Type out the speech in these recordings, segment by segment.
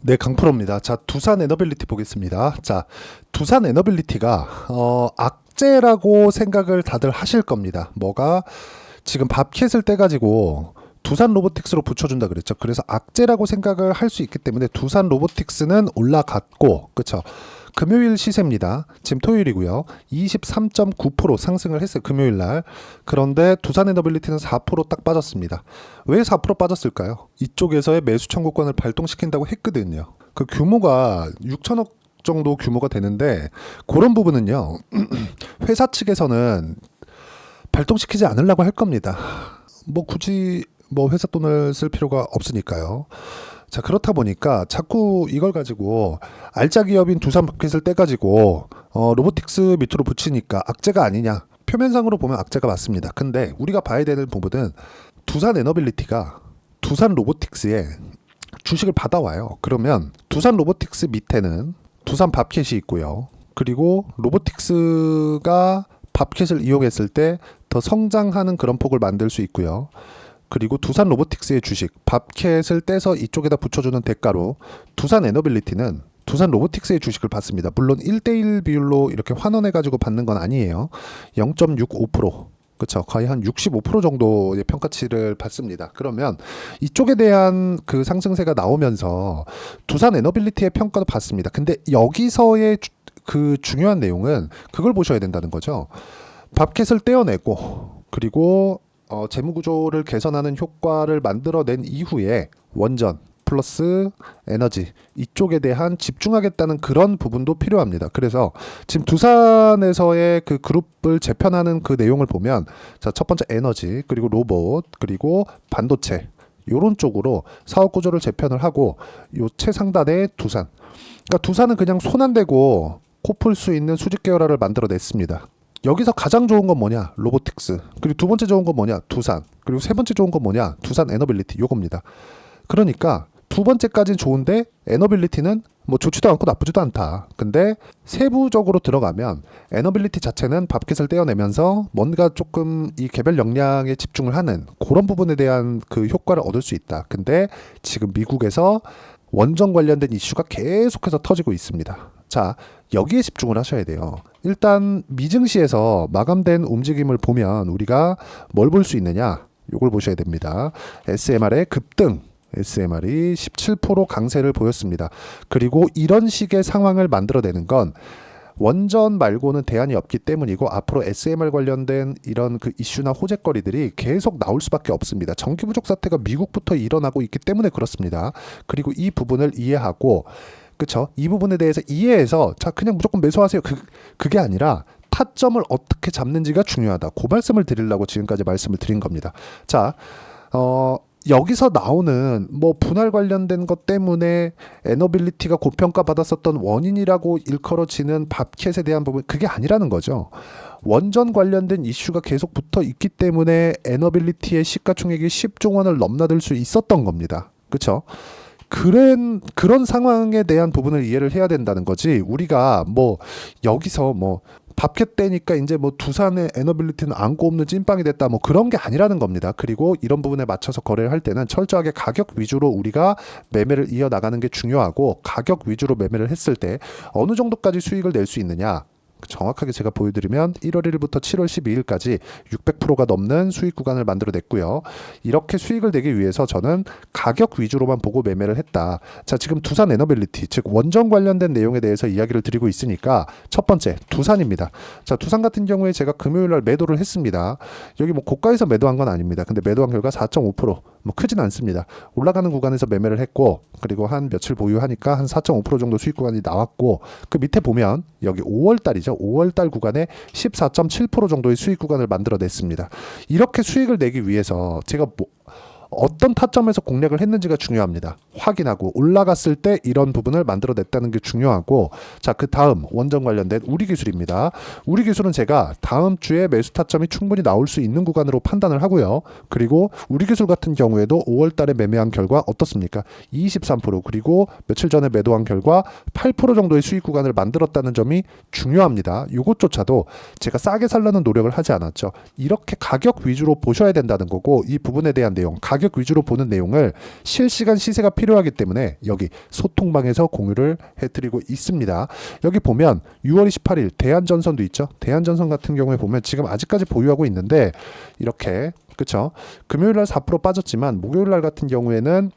네, 강프로입니다. 자, 두산 에너빌리티 보겠습니다. 자, 두산 에너빌리티가 어, 악재라고 생각을 다들 하실 겁니다. 뭐가 지금 밥캣을 떼가지고 두산 로보틱스로 붙여준다 그랬죠. 그래서 악재라고 생각을 할 수 있기 때문에 두산 로보틱스는 올라갔고, 그쵸? 금요일 시세입니다. 지금 토요일이고요. 23.9% 상승을 했어요. 금요일 날. 그런데 두산 에너빌리티는 4%딱 빠졌습니다. 왜 4% 빠졌을까요? 이쪽에서의 매수 청구권을 발동시킨다고 했거든요. 그 규모가 6천억 정도 규모가 되는데 그런 부분은요. 회사 측에서는 발동시키지 않으려고 할 겁니다. 뭐 굳이 뭐 회사 돈을 쓸 필요가 없으니까요. 자 그렇다 보니까 자꾸 이걸 가지고 알짜 기업인 두산 마켓을 떼가지고 어, 로보틱스 밑으로 붙이니까 악재가 아니냐 표면상으로 보면 악재가 맞습니다. 근데 우리가 봐야 되는 부분은 두산 에너빌리티가 두산 로보틱스에 주식을 받아와요. 그러면 두산 로보틱스 밑에는 두산 밥캣이 있고요. 그리고 로보틱스가 밥캣을 이용했을 때 더 성장하는 그런 폭을 만들 수 있고요. 그리고 두산 로보틱스의 주식 밥캣을 떼서 이쪽에다 붙여주는 대가로 두산 에너빌리티는 두산 로보틱스의 주식을 받습니다. 물론 1대1 비율로 이렇게 환원해 가지고 받는 건 아니에요. 0.65% 그렇죠. 거의 한 65% 정도의 평가치를 받습니다. 그러면 이쪽에 대한 그 상승세가 나오면서 두산 에너빌리티의 평가도 받습니다. 근데 여기서의 주- 그 중요한 내용은 그걸 보셔야 된다는 거죠. 밥캣을 떼어내고 그리고 어, 재무 구조를 개선하는 효과를 만들어낸 이후에 원전 플러스 에너지 이쪽에 대한 집중하겠다는 그런 부분도 필요합니다. 그래서 지금 두산에서의 그 그룹을 재편하는 그 내용을 보면 자, 첫 번째 에너지 그리고 로봇 그리고 반도체 요런 쪽으로 사업 구조를 재편을 하고 요 최상단의 두산. 그러니까 두산은 그냥 손 안 대고 코풀 수 있는 수직 계열화를 만들어냈습니다. 여기서 가장 좋은 건 뭐냐? 로보틱스. 그리고 두 번째 좋은 건 뭐냐? 두산. 그리고 세 번째 좋은 건 뭐냐? 두산 에너빌리티. 요겁니다. 그러니까 두 번째까지는 좋은데 에너빌리티는 뭐 좋지도 않고 나쁘지도 않다. 근데 세부적으로 들어가면 에너빌리티 자체는 밥켓을 떼어내면서 뭔가 조금 이 개별 역량에 집중을 하는 그런 부분에 대한 그 효과를 얻을 수 있다. 근데 지금 미국에서 원전 관련된 이슈가 계속해서 터지고 있습니다. 자, 여기에 집중을 하셔야 돼요. 일단 미증시에서 마감된 움직임을 보면 우리가 뭘 볼 수 있느냐? 요걸 보셔야 됩니다. SMR의 급등 SMR이 17% 강세를 보였습니다. 그리고 이런 식의 상황을 만들어내는 건 원전 말고는 대안이 없기 때문이고 앞으로 SMR 관련된 이런 그 이슈나 호재거리들이 계속 나올 수밖에 없습니다. 전기 부족 사태가 미국부터 일어나고 있기 때문에 그렇습니다. 그리고 이 부분을 이해하고 그쵸? 이 부분에 대해서 이해해서 자 그냥 무조건 매수하세요. 그 그게 아니라 타점을 어떻게 잡는지가 중요하다. 그 말씀을 드리려고 지금까지 말씀을 드린 겁니다. 자, 어, 여기서 나오는 뭐 분할 관련된 것 때문에 에너빌리티가 고평가 받았었던 원인이라고 일컬어지는 밥캣에 대한 부분 그게 아니라는 거죠. 원전 관련된 이슈가 계속 붙어 있기 때문에 에너빌리티의 시가총액이 10조 원을 넘나들 수 있었던 겁니다. 그렇죠? 그런 그런 상황에 대한 부분을 이해를 해야 된다는 거지. 우리가 뭐 여기서 뭐 밥캣 때니까 이제 뭐 두산의 에너빌리티는 안고 없는 찐빵이 됐다 뭐 그런 게 아니라는 겁니다. 그리고 이런 부분에 맞춰서 거래를 할 때는 철저하게 가격 위주로 우리가 매매를 이어 나가는 게 중요하고 가격 위주로 매매를 했을 때 어느 정도까지 수익을 낼 수 있느냐 정확하게 제가 보여드리면 1월 1일부터 7월 12일까지 600%가 넘는 수익 구간을 만들어냈고요. 이렇게 수익을 내기 위해서 저는 가격 위주로만 보고 매매를 했다. 자, 지금 두산 에너빌리티, 즉 원전 관련된 내용에 대해서 이야기를 드리고 있으니까 첫 번째 두산입니다. 자, 두산 같은 경우에 제가 금요일 날 매도를 했습니다. 여기 뭐 고가에서 매도한 건 아닙니다. 근데 매도한 결과 4.5%. 뭐 크진 않습니다. 올라가는 구간에서 매매를 했고 그리고 한 며칠 보유하니까 한 4.5% 정도 수익 구간이 나왔고 그 밑에 보면 여기 5월 달이죠. 5월 달 구간에 14.7% 정도의 수익 구간을 만들어냈습니다. 이렇게 수익을 내기 위해서 제가 뭐 어떤 타점에서 공략을 했는지가 중요합니다. 확인하고 올라갔을 때 이런 부분을 만들어냈다는 게 중요하고 자 그 다음 원전 관련된 우리 기술입니다. 우리 기술은 제가 다음 주에 매수 타점이 충분히 나올 수 있는 구간으로 판단을 하고요. 그리고 우리 기술 같은 경우에도 5월달에 매매한 결과 어떻습니까? 23% 그리고 며칠 전에 매도한 결과 8% 정도의 수익 구간을 만들었다는 점이 중요합니다. 이것조차도 제가 싸게 살려는 노력을 하지 않았죠. 이렇게 가격 위주로 보셔야 된다는 거고 이 부분에 대한 내용, 가격 위주로 보는 내용을 실시간 시세가 필요 필요하기 때문에 여기 소통방에서 공유를 해드리고 있습니다. 여기 보면 6월 28일 대한전선도 있죠. 대한전선 같은 경우에 보면 지금 아직까지 보유하고 있는데 이렇게 그쵸 금요일 날 4% 빠졌지만 목요일 날 같은 경우에는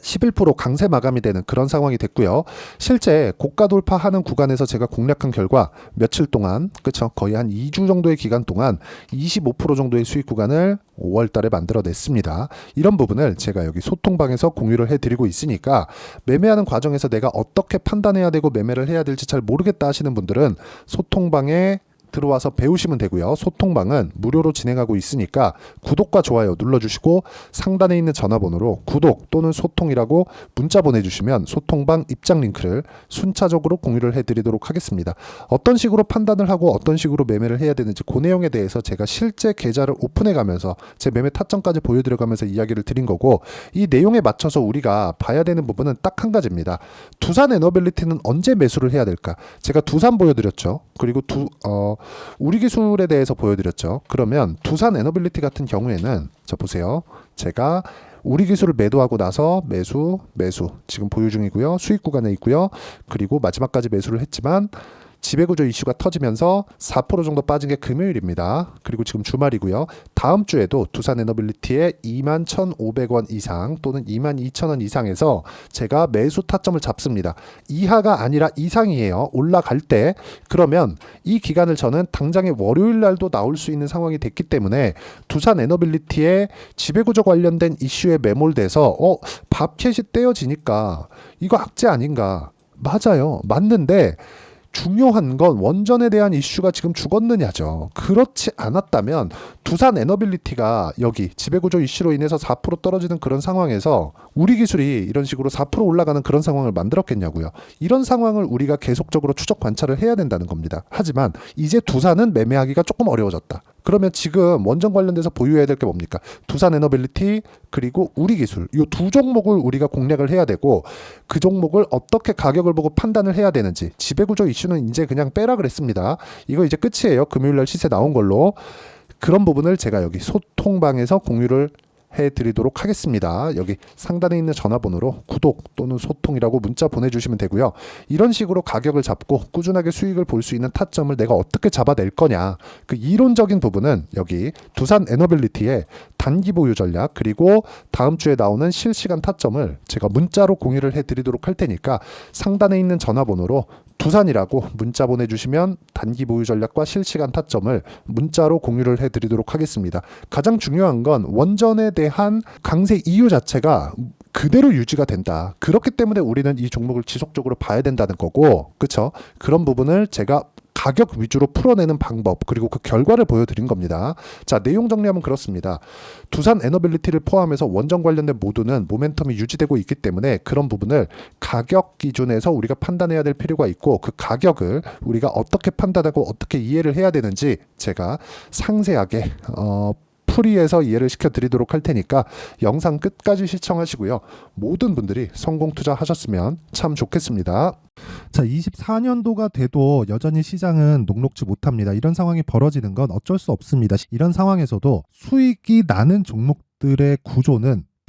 11% 강세 마감이 되는 그런 상황이 됐고요. 실제 고가 돌파하는 구간에서 제가 공략한 결과 며칠 동안 그쵸 거의 한 2주 정도의 기간 동안 25% 정도의 수익 구간을 5월 달에 만들어냈습니다. 이런 부분을 제가 여기 소통방에서 공유를 해드리고 있으니까 매매하는 과정에서 내가 어떻게 판단해야 되고 매매를 해야 될지 잘 모르겠다 하시는 분들은 소통방에 들어와서 배우시면 되고요. 소통방은 무료로 진행하고 있으니까 구독과 좋아요 눌러주시고 상단에 있는 전화번호로 구독 또는 소통이라고 문자 보내주시면 소통방 입장 링크를 순차적으로 공유를 해드리도록 하겠습니다. 어떤 식으로 판단을 하고 어떤 식으로 매매를 해야 되는지 그 내용에 대해서 제가 실제 계좌를 오픈해 가면서 제 매매 타점까지 보여드려가면서 이야기를 드린 거고 이 내용에 맞춰서 우리가 봐야 되는 부분은 딱 한 가지입니다. 두산 에너빌리티는 언제 매수를 해야 될까? 제가 두산 보여드렸죠. 그리고 두 어, 우리 기술에 대해서 보여드렸죠. 그러면 두산 에너빌리티 같은 경우에는 자 보세요. 제가 우리 기술을 매도하고 나서 매수, 매수 지금 보유 중이고요. 수익 구간에 있고요. 그리고 마지막까지 매수를 했지만 지배구조 이슈가 터지면서 4% 정도 빠진 게 금요일입니다. 그리고 지금 주말이고요. 다음 주에도 두산 에너빌리티의 21,500원 이상 또는 22,000원 이상에서 제가 매수 타점을 잡습니다. 이하가 아니라 이상이에요. 올라갈 때 그러면 이 기간을 저는 당장의 월요일 날도 나올 수 있는 상황이 됐기 때문에 두산 에너빌리티의 지배구조 관련된 이슈에 매몰돼서 어 밥캣이 떼어지니까 이거 악재 아닌가? 맞아요. 맞는데 중요한 건 원전에 대한 이슈가 지금 죽었느냐죠. 그렇지 않았다면 두산 에너빌리티가 여기 지배구조 이슈로 인해서 4% 떨어지는 그런 상황에서 우리 기술이 이런 식으로 4% 올라가는 그런 상황을 만들었겠냐고요. 이런 상황을 우리가 계속적으로 추적 관찰을 해야 된다는 겁니다. 하지만 이제 두산은 매매하기가 조금 어려워졌다. 그러면 지금 원전 관련돼서 보유해야 될 게 뭡니까? 두산 에너빌리티 그리고 우리 기술 이 두 종목을 우리가 공략을 해야 되고 그 종목을 어떻게 가격을 보고 판단을 해야 되는지 지배구조 이슈는 이제 그냥 빼라 그랬습니다. 이거 이제 끝이에요. 금요일 날 시세 나온 걸로 그런 부분을 제가 여기 소통방에서 공유를 해드리도록 하겠습니다. 여기 상단에 있는 전화번호로 구독 또는 소통이라고 문자 보내주시면 되고요. 이런 식으로 가격을 잡고 꾸준하게 수익을 볼 수 있는 타점을 내가 어떻게 잡아낼 거냐. 그 이론적인 부분은 여기 두산 에너빌리티의 단기 보유 전략 그리고 다음 주에 나오는 실시간 타점을 제가 문자로 공유를 해드리도록 할 테니까 상단에 있는 전화번호로 두산이라고 문자 보내주시면 단기 보유 전략과 실시간 타점을 문자로 공유를 해드리도록 하겠습니다. 가장 중요한 건 원전에 대한 강세 이유 자체가 그대로 유지가 된다. 그렇기 때문에 우리는 이 종목을 지속적으로 봐야 된다는 거고, 그쵸? 그런 부분을 제가 가격 위주로 풀어내는 방법 그리고 그 결과를 보여드린 겁니다. 자 내용 정리하면 그렇습니다. 두산 에너빌리티를 포함해서 원전 관련된 모두는 모멘텀이 유지되고 있기 때문에 그런 부분을 가격 기준에서 우리가 판단해야 될 필요가 있고 그 가격을 우리가 어떻게 판단하고 어떻게 이해를 해야 되는지 제가 상세하게 어, 풀이해서 이해를 시켜드리도록 할 테니까 영상 끝까지 시청하시고요. 모든 분들이 성공 투자하셨으면 참 좋겠습니다. 자, 24년도가 돼도 여전히 시장은 녹록지 못합니다. 이런 상황이 벌어지는 건 어쩔 수 없습니다. 이런 상황에서도 수익이 나는 종목들의 구조는